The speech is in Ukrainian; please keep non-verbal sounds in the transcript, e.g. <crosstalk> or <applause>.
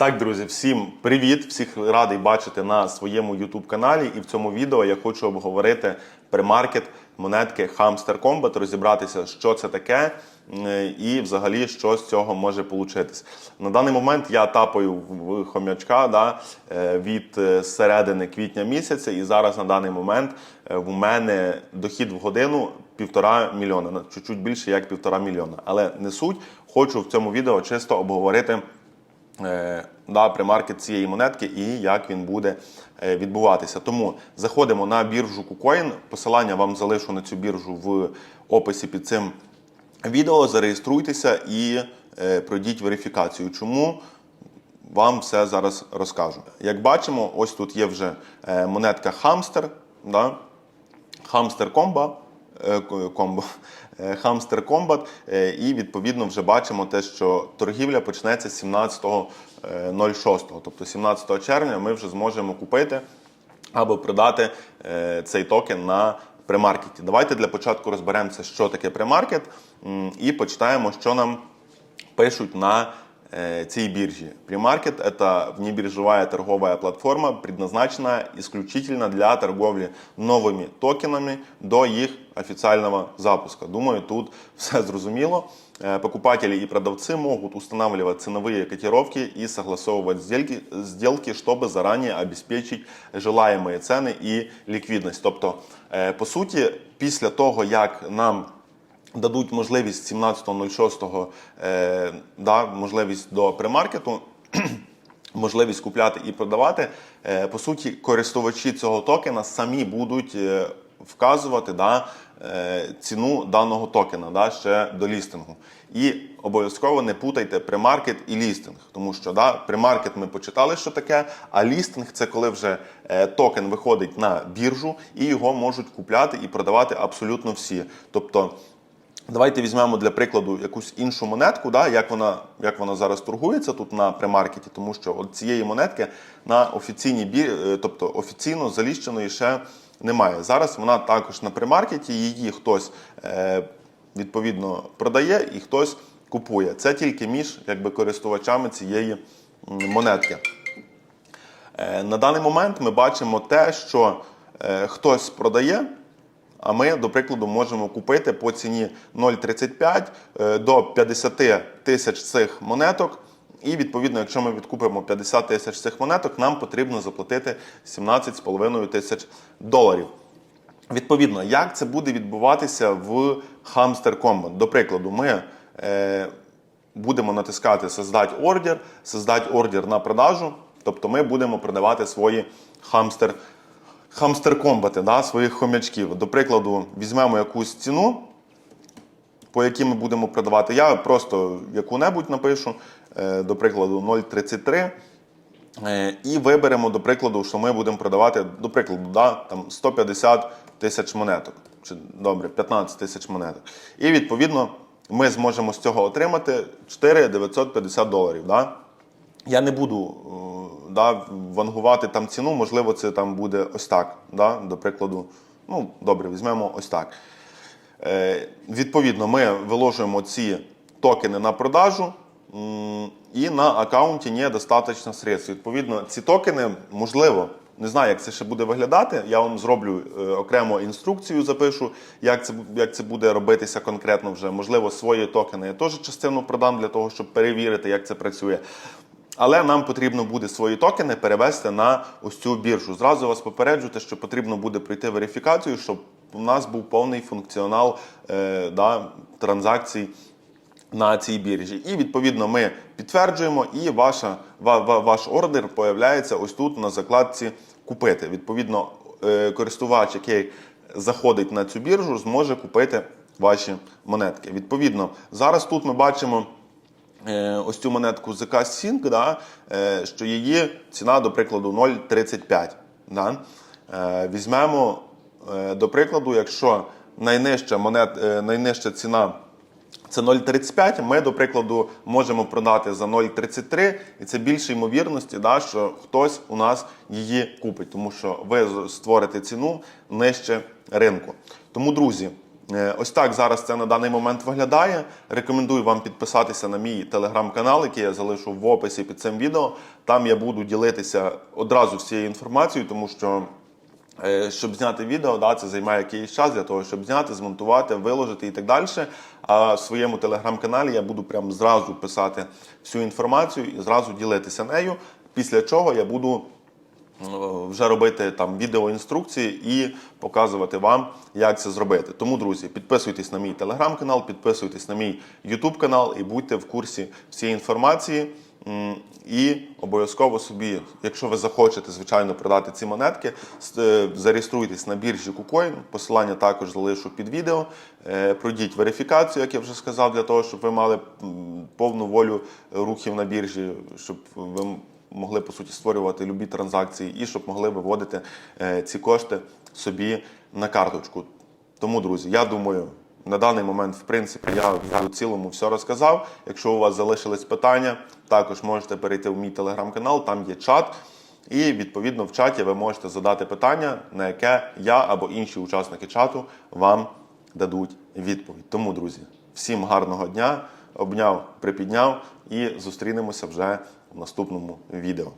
Так, друзі, всім привіт! Всіх радий бачити на своєму YouTube каналі. І в цьому відео я хочу обговорити премаркет монетки Hamster Combat, розібратися, що це таке, і взагалі що з цього може получитись. На даний момент я тапаю в хомячка да, е, від е, середини квітня місяця, і зараз на даний момент е, в мене дохід в годину півтора мільйона, чуть-чуть більше як півтора мільйона. Але не суть, хочу в цьому відео чисто обговорити е, да, примаркет цієї монетки і як він буде е, відбуватися. Тому заходимо на біржу KuCoin. Посилання вам залишу на цю біржу в описі під цим відео. Зареєструйтеся і е, пройдіть верифікацію. Чому? Вам все зараз розкажу. Як бачимо, ось тут є вже монетка? Hamster Combo, е, комбо, Hamster Combat, е, і відповідно вже бачимо те, що торгівля почнеться 17.06, тобто 17 червня ми вже зможемо купити або продати е, цей токен на премаркеті. Давайте для початку розберемося, що таке премаркет, і почитаємо, що нам пишуть на цій бирже. Премаркет – это внебиржевая торговая платформа, предназначена исключительно для торговли новими токенами до їх офіційного запуска. Думаю, тут все зрозуміло. Э, Покупатели и продавцы могут устанавливать ценовые котировки и согласовывать сделки, сделки, чтобы заранее обеспечить желаемые цены і ліквідність. Тобто, е, по суті, після того, як нам дадуть можливість 17.06 е, да, можливість до премаркету, <clears throat> можливість купляти і продавати. Е, по суті, користувачі цього токена самі будуть е, вказувати да, е, ціну даного токена да, ще до лістингу. І обов'язково не путайте премаркет і лістинг, тому що да, премаркет ми почитали, що таке, а лістинг це коли вже токен виходить на біржу і його можуть купляти і продавати абсолютно всі. Тобто Давайте візьмемо для прикладу якусь іншу монетку, да, як вона як вона зараз торгується тут на премаркеті, тому що от цієї монетки на офіційній бір, е, тобто офіційно заліщеної ще немає. Зараз вона також на премаркеті, її хтось е, відповідно продає і хтось купує. Це тільки між якби, користувачами цієї монетки. Е, На даний момент ми бачимо те, що е, хтось продає, а ми, до прикладу, можемо купити по ціні 0,35 е, до 50 тисяч цих монеток. І відповідно, якщо ми відкупимо 50 тисяч цих монеток, нам потрібно заплатити 17,5 тисяч доларів. Відповідно, як це буде відбуватися в Hamster Combat? До прикладу, ми е, будемо натискати Создать ордер, создать ордер на продажу. Тобто ми будемо продавати свої хамстер, хамстер комбати, да, своїх хомячків. До прикладу, візьмемо якусь ціну, по якій ми будемо продавати. Я просто яку-небудь напишу, е, до прикладу, 0,33. Е, І виберемо, до прикладу, що ми будемо продавати, до прикладу, да, там 150 тисяч монеток. Чи добре, 15 тисяч монеток. І відповідно ми зможемо з цього отримати 4 950 доларів. Да? Я не буду е, да, вангувати там ціну, можливо, це там буде ось так. Да? До прикладу, ну, добре, візьмемо ось так. Е, Відповідно, ми виложуємо ці токени на продажу, і на аккаунті недостатньо средств. Відповідно, ці токени, можливо, не знаю, як це ще буде виглядати. Я вам зроблю е, окремо інструкцію, запишу, як це, як це буде робитися конкретно вже. Можливо, свої токени я теж частину продам для того, щоб перевірити, як це працює. Але нам потрібно буде свої токени перевести на ось цю біржу. Зразу вас попереджу, те, що потрібно буде пройти верифікацію, щоб у нас був повний функціонал е, да, транзакцій на цій біржі. І відповідно ми підтверджуємо, і ваша, ва- ва- ваш ордер появляється ось тут на закладці купити. Відповідно, е, користувач, який заходить на цю біржу, зможе купити ваші монетки. Відповідно, зараз тут ми бачимо. Е, ось цю монетку ZK Sync, да, е, що її ціна, до прикладу, 0,35. Да. Е, Візьмемо, до прикладу, якщо найнижча, монет, найнижча ціна це 0,35, ми, до прикладу, можемо продати за 0,33, і це більше ймовірності, да, що хтось у нас її купить, тому що ви створите ціну нижче ринку. Тому, друзі, Ось так зараз це на даний момент виглядає. Рекомендую вам підписатися на мій телеграм-канал, який я залишу в описі під цим відео. Там я буду ділитися одразу всією інформацією, тому що Е, Щоб зняти відео, да, це займає якийсь час для того, щоб зняти, змонтувати, виложити і так далі. А в своєму телеграм-каналі я буду прям зразу писати всю інформацію і зразу ділитися нею. Після чого я буду е, вже робити там відеоінструкції і показувати вам, як це зробити. Тому, друзі, підписуйтесь на мій телеграм-канал, підписуйтесь на мій Ютуб канал і будьте в курсі всієї інформації. І обов'язково собі, якщо ви захочете, звичайно, продати ці монетки, е, зареєструйтесь на біржі KuCoin. Посилання також залишу під відео. Е, Пройдіть верифікацію, як я вже сказав, для того, щоб ви мали повну волю рухів на біржі, щоб ви могли по суті створювати любі транзакції і щоб могли виводити е, ці кошти собі на карточку. Тому, друзі, я думаю, на даний момент, в принципі, я в цілому все розказав. Якщо у вас залишились питання, також можете перейти в мій телеграм-канал, там є чат. І відповідно в чаті ви можете задати питання, на яке я або інші учасники чату вам дадуть відповідь. Тому, друзі, всім гарного дня, обняв, припідняв і зустрінемося вже в наступному відео.